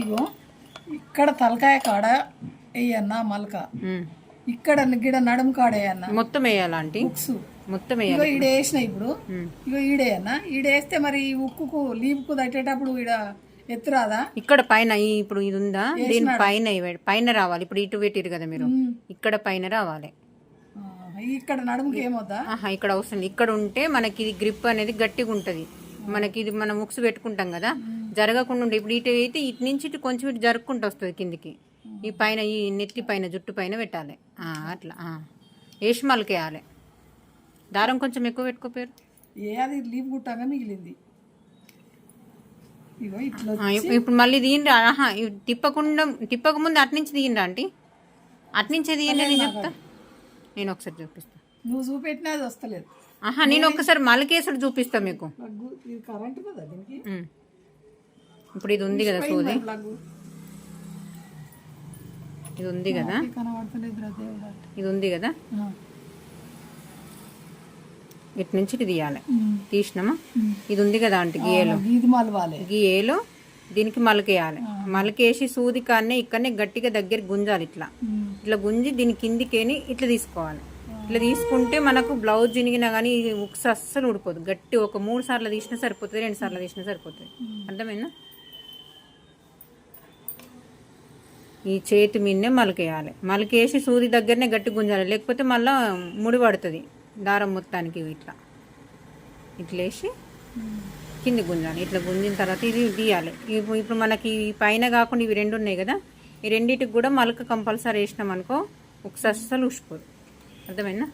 ఇగో ఇక్కడ తలకాయ కాడ వేయన్న మలక. ఇక్కడ గిడ నడుము కాడ వేయన్న మొత్తం వేయాలా ఆంటీ? ఉక్సు మొత్తం ఇగో ఈడ వేసిన ఇప్పుడు. ఇగో ఈడేయన్న ఈడేస్తే మరి ఈ ఉక్కుకు లీపుకు తట్టేటప్పుడు ఈడ ఎత్తురాదా? ఇక్కడ పైన ఇప్పుడు ఇది ఉందా? దీని పైన. పైన రావాలి. ఇప్పుడు ఇటు పెట్టిరు కదా మీరు. ఇక్కడ పైన రావాలి. ఇక్కడ నడుముకి ఆహా ఇక్కడ అవసరం. ఇక్కడ ఉంటే మనకి ఇది గ్రిప్ అనేది గట్టిగా ఉంటుంది మనకి ఇది మనం ముక్స్ పెట్టుకుంటాం కదా. జరగకుండా ఉండే ఇప్పుడు ఇటు అయితే ఇటు నుంచి ఇటు కొంచెం ఇటు జరుపుకుంటూ వస్తుంది కిందికి. ఈ పైన ఈ నెత్తి పైన జుట్టు పైన పెట్టాలి. అట్లా ఆ. వేసి మలకేయాలి దారం కొంచెం ఎక్కువ పెట్టుకోపోయారు? ఏ అది లీపు గుట్టగా మిగిలింది. ఇప్పుడు మళ్ళీ దీని ఆహా తిప్పకుండా తిప్పక ముందు అట్నుంచి తీయండి ఆంటీ? అట్నుంచే తీయండి నేను చెప్తా? నేను ఒకసారి చూపిస్తా. నువ్వు చూపెట్టినా అది వస్తలేదు. ఆహా నేను ఒక్కసారి మలకేసుడు చూపిస్తా మీకు. కరెంట్ కదా దీనికి. ఇప్పుడు ఇది ఉంది కదా సూది. ఇది ఉంది కదా. ఇది ఉంది కదా. ఇటు నుంచి ఇటు తీయాలి. తీసినామా? ఇది ఉంది కదా ఆంటీ గీయలు. ఇది గీయలు దీనికి మలకేయాలి. మలకేసి సూది కాన్నే ఇక్కడనే గట్టిగా దగ్గర గుంజాలి ఇట్లా. ఇట్లా గుంజి దీని కిందికేని ఇట్లా తీసుకోవాలి. ఇట్లా తీసుకుంటే మనకు బ్లౌజ్ చినిగినా కానీ ఇది ఉక్స్ అస్సలు ఊడిపోదు. గట్టి ఒక మూడు సార్లు తీసినా సరిపోతుంది రెండు సార్లు తీసినా సరిపోతుంది. అర్థమైందా? ఈ చేతి మీదనే మలకేయాలి. మలకేసి సూది దగ్గరనే గట్టి గుంజాలి. లేకపోతే మళ్ళీ ముడి పడుతుంది. దారం మొత్తానికి ఇట్లా. ఇట్లా వేసి కింది గుంజాలి. ఇట్లా గుంజిన తర్వాత ఇది తీయాలి. ఇప్పుడు ఇప్పుడు మనకి ఈ పైన కాకుండా ఇవి రెండు ఉన్నాయి కదా. ఈ రెండింటికి కూడా మలక కంపల్సరీ వేసినాం అనుకో ఒకసారి అస్సలు ఉసిపోదు అర్థమైందా?